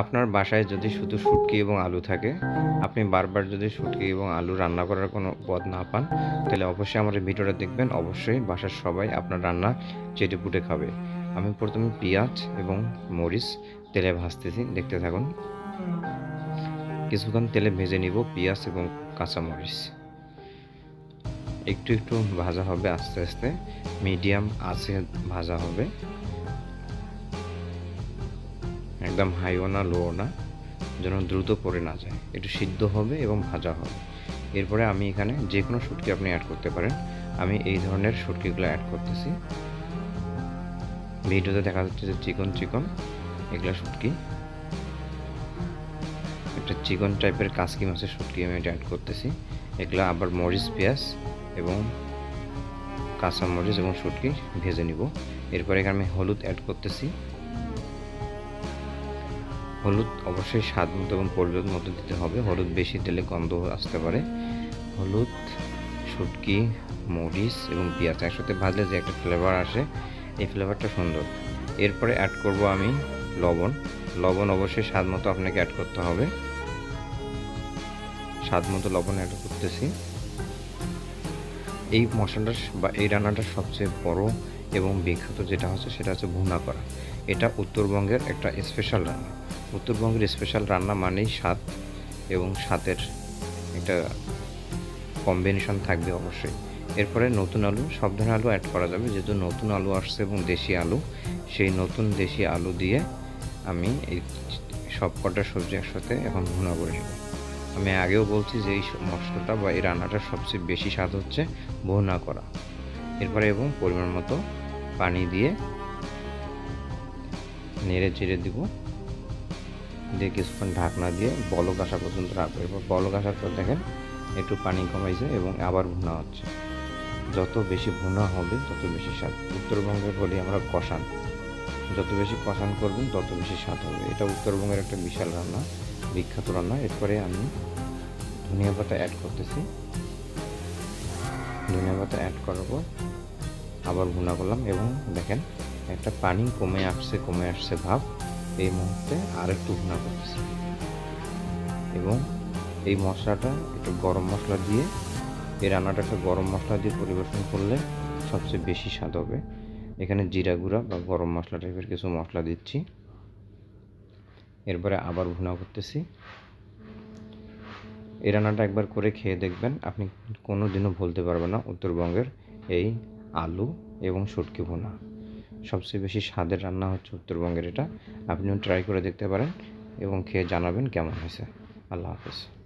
আপনার বাসায় যদি শুধু শুটকি এবং আলু থাকে, আপনি বারবার যদি শুটকি এবং আলু রান্না করার কোনো পদ না পান, তাহলে অবশ্যই আমার এই ভিডিওটা দেখবেন। অবশ্যই বাসার সবাই আপনার রান্না চেটে পুটে খাবে। আমি প্রথমে পেঁয়াজ এবং মরিচ তেলে ভাজতেছি, দেখতে থাকুন। কিছুক্ষণ তেলে ভেজে নিব পেঁয়াজ এবং কাঁচা মরিচ। একটু একটু ভাজা হবে আস্তে আস্তে। মিডিয়াম আছে ভাজা হবে। একদম হাইও না লোও না, যেন দ্রুত পড়ে না যায়। একটু সিদ্ধ হবে এবং ভাজা হবে। এরপরে আমি এখানে যে কোনো শুটকি আপনি অ্যাড করতে পারেন। আমি এই ধরনের শুটকিগুলো অ্যাড করতেছি। ভিডিওতে দেখা যাচ্ছে যে চিকন চিকন এগুলো শুটকি। একটা চিকন টাইপের কাসকি মাছের শুটকি আমি এটা অ্যাড করতেছি। এগুলো আবার মরিচ, পেঁয়াজ এবং কাঁচা মরিচ এবং শুটকি ভেজে নিব। এরপরে এখানে আমি হলুদ অ্যাড করতেছি। হলুদ অবশ্যই স্বাদ মতো এবং পরিমাণ মতো দিতে হবে। হলুদ বেশি দিলে গন্ধ আসতে পারে। হলুদ, শুটকি, মরিচ এবং পেঁয়াজ একসাথে ভাজলে যে একটা ফ্লেভার আসে, এই ফ্লেভারটা সুন্দর। এরপরে অ্যাড করব আমি লবণ। লবণ অবশ্যই স্বাদ মতো আপনাকে অ্যাড করতে হবে। স্বাদ মতো লবণ অ্যাড করতেছি। এই মশলাটা বা এই রান্নাটার সবচেয়ে বড় এবং বিখ্যাত যেটা হচ্ছে সেটা হচ্ছে ভুনা করা এটা উত্তরবঙ্গের একটা স্পেশাল রান্না। উত্তরবঙ্গের স্পেশাল রান্না মানেই স্বাদ এবং স্বাদের একটা কম্বিনেশন থাকবে অবশ্যই। এরপরে নতুন আলু সব ধরনের আলু অ্যাড করা যাবে। যেহেতু নতুন আলু আসছে এবং দেশি আলু, সেই নতুন দেশি আলু দিয়ে আমি এই সব কটা সবজি একসাথে এখন ভুনা করে নেব। আমি আগেও বলছি যে এই মশলাটা বা এই রান্নাটা সবচেয়ে বেশি স্বাদ হচ্ছে ভুনা করা। এরপরে এবং পরিমাণ মতো পানি দিয়ে নেড়ে চেড়ে দিব। দিয়ে কিছুক্ষণ ঢাকনা দিয়ে বলক আসা পর্যন্ত রাখব। এরপর বলক আসার পর দেখেন একটু পানি কমাইছে এবং আবার ভুনা হচ্ছে। যত বেশি ভুনা হবে, তত বেশি স্বাদ। উত্তরবঙ্গের বলি আমরা কষান। যত বেশি কষান করবেন, তত বেশি স্বাদ হবে। এটা উত্তরবঙ্গের একটা বিশাল রান্না, বিখ্যাত রান্না। এরপরে আমি ধনিয়া পাতা অ্যাড করতেছি। ধনিয়া পাতা অ্যাড করার পর আবার ভুনা করলাম এবং দেখেন, একটা পানি কমে আসছে কমে আসছে ভাব, এই মুহূর্তে আর একটু ভুনা করতেছি। এবং এই মশলাটা একটু গরম মশলা দিয়ে, এই রান্নাটা একটা গরম মশলা দিয়ে পরিবেশন করলে সবচেয়ে বেশি স্বাদ হবে। এখানে জিরা গুঁড়া বা গরম মশলা টাইপের কিছু মশলা দিচ্ছি। এরপরে আবার ভুনা করতেছি। এই রান্নাটা একবার করে খেয়ে দেখবেন, আপনি কোনো দিনও ভুলতে পারবেন না উত্তরবঙ্গের এই আলু এবং সটকি ভুনা। সবচেয়ে বেশি স্বাদের রান্না হচ্ছে উত্তরবঙ্গের এটা। আপনিও ট্রাই করে দেখতে পারেন এবং খেয়ে জানাবেন কেমন হয়েছে। আল্লাহ হাফেজ।